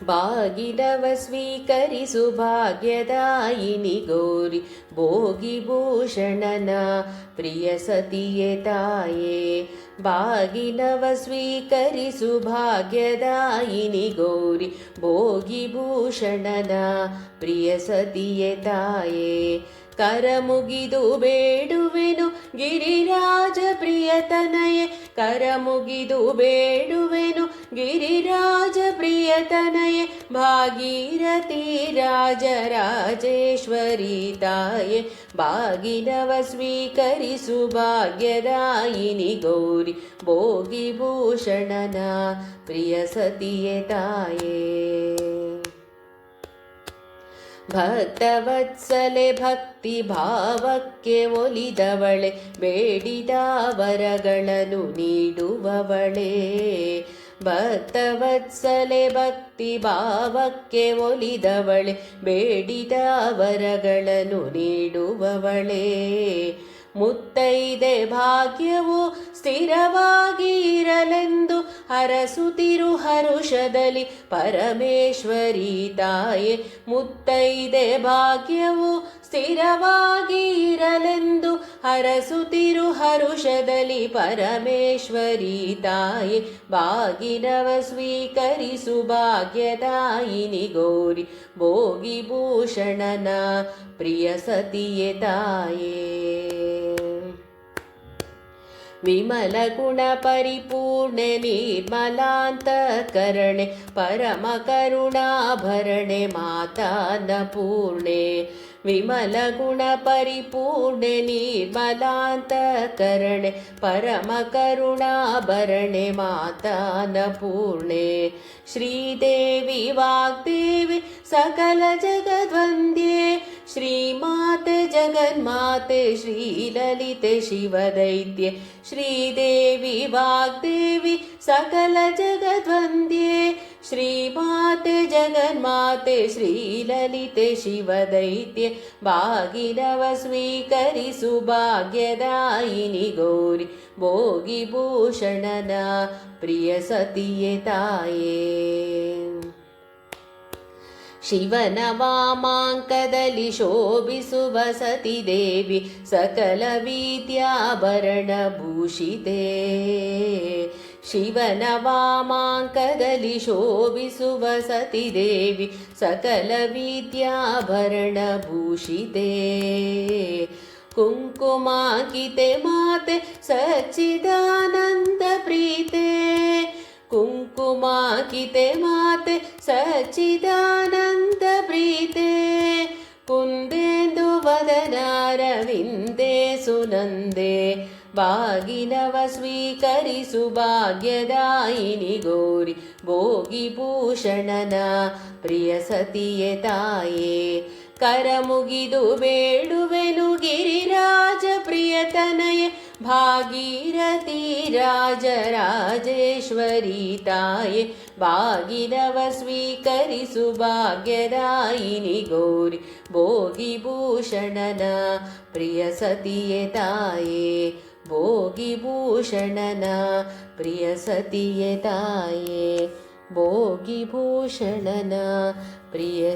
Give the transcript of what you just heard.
ಬಾಗಿನವ ಸ್ವೀಕರಿಸು ಭಾಗ್ಯದಾಯಿನಿ ಗೌರಿ ಭೋಗಿಭೂಷಣನ ಪ್ರಿಯ ಸತಿಯೇ ತಾಯೇ ಬಾಗಿನವ ಸ್ವೀಕರಿಸು ಭಾಗ್ಯದಾಯಿನಿ ಗೌರಿ ಭೋಗಿಭೂಷಣನ ಪ್ರಿಯ ಸತಿಯೇ ತಾಯೇ ಕರ ಮುಗಿದು ಬೇಡುವೆನು ಗಿರಿರಾಜ ಪ್ರಿಯತನಯೇ ಕರ ಮುಗಿದು ಬೇಡುವೆನು ಗಿರಿರಾಜ ಪ್ರಿಯತನಯೇ ಭಾಗೀರಥಿ ರಾಜರಾಜೇಶ್ವರಿ ತಾಯೇ ಬಾಗಿನವ ಸ್ವೀಕರಿಸು ಭಾಗ್ಯದಾಯಿನಿ ಗೌರಿ ಭೋಗಿಭೂಷಣನ ಪ್ರಿಯ ಸತಿಯೇ ತಾಯೇ ಭಕ್ತವತ್ಸಲೆ ಭಕ್ತಿ ಭಾವಕ್ಕೆ ಒಲಿದವಳೆ ಬೇಡಿದ ವರಗಳನ್ನು ನೀಡುವವಳೇ ಭಕ್ತವತ್ಸಲೆ ಭಕ್ತಿ ಭಾವಕ್ಕೆ ಒಲಿದವಳೆ, ಬೇಡಿದ ವರಗಳನ್ನು ನೀಡುವವಳೇ. ಮುತ್ತೈದೆ ಭಾಗ್ಯವು ಸ್ಥಿರವಾಗಿ ಇರಲೆಂದು ಹರಸುತ್ತಿರು ಹರುಷದಲ್ಲಿ ಪರಮೇಶ್ವರಿ ತಾಯೆ. ಮುತ್ತೈದೆ ಭಾಗ್ಯವು ಸ್ಥಿರವಾಗಿ ಇರಲೆಂದು ಹರಸುತ್ತಿರು ಹರುಷದಲ್ಲಿ ಪರಮೇಶ್ವರಿ ತಾಯೆ ಬಾಗಿನವ ಸ್ವೀಕರಿಸು ಭಾಗ್ಯದಾಯಿನಿ ಗೌರಿ ಭೋಗಿಭೂಷಣನ ಪ್ರಿಯ ಸತಿಯೇ ತಾಯೇ विमलगुणपरिपूर्णनिर्मलान्तकरणे परमकरुणाभरणे माता न पूर्णे विमलगुणपरिपूर्णनि बलान्त परमकरुणाभरणे माता न पूर्णे श्रीदेवि वाग्देवी सकलजगद्वन्द्ये श्रीमा जगन्माते श्रीललिते शिवदैत्ये श्रीदेवी वाग्देवी सकलजगद्वन्द्ये श्रीमाते जगन्माते श्रीललिते शिवदैत्ये भागिनव स्वीकरिसु भाग्यदायिनि गौरि भोगिभूषणना प्रियसतिये ताये ಶಿವನ ವಾಮಾಂಕದಲ್ಲಿ ಶೋಭಿಸುವ ಸತಿದೇವಿ ಸಕಲ ವಿದ್ಯಾಭರಣ ಭೂಷಿತೆ ಶಿವನ ವಾಮಾಂಕದಲ್ಲಿ ಶೋಭಿಸುವ ಸತಿದೇವಿ ಸಕಲ ವಿದ್ಯಾಭರಣ ಭೂಷಿತೆ ಕುಂಕುಮಾಕಿತೆ ಮಾತೆ ಸಚ್ಚಿದಾನಂದ ಪ್ರೀತೆ ಕುಂಕುಮಾಕಿತೆ ಮಾತೆ ಸಚ್ಚಿದಾನಂದ ಪ್ರೀತೆ. ಕುಂದೇಂದು ವದನಾರವಿಂದೆ ಸುನಂದೆ. ಬಾಗಿನವ ಸ್ವೀಕರಿಸು ಭಾಗ್ಯದಾಯಿನಿ ಗೋರಿ. ಭೋಗಿ ಭೂಷಣನ ಪ್ರಿಯ ಸತಿಯೇ ತಾಯೇ. ಕರ ಮುಗಿದು ಬೇಡುವೆನು ಗಿರಿರಾಜ भगीरथीराजराजेश्वरी ताय भागीरव स्वीकरिसु भाग्यरयिनी गौरि भोगिभूषणन प्रिय सतिताय भोगिभूषणना प्रिय सतिय ताय भोगिभूषणना प्रिय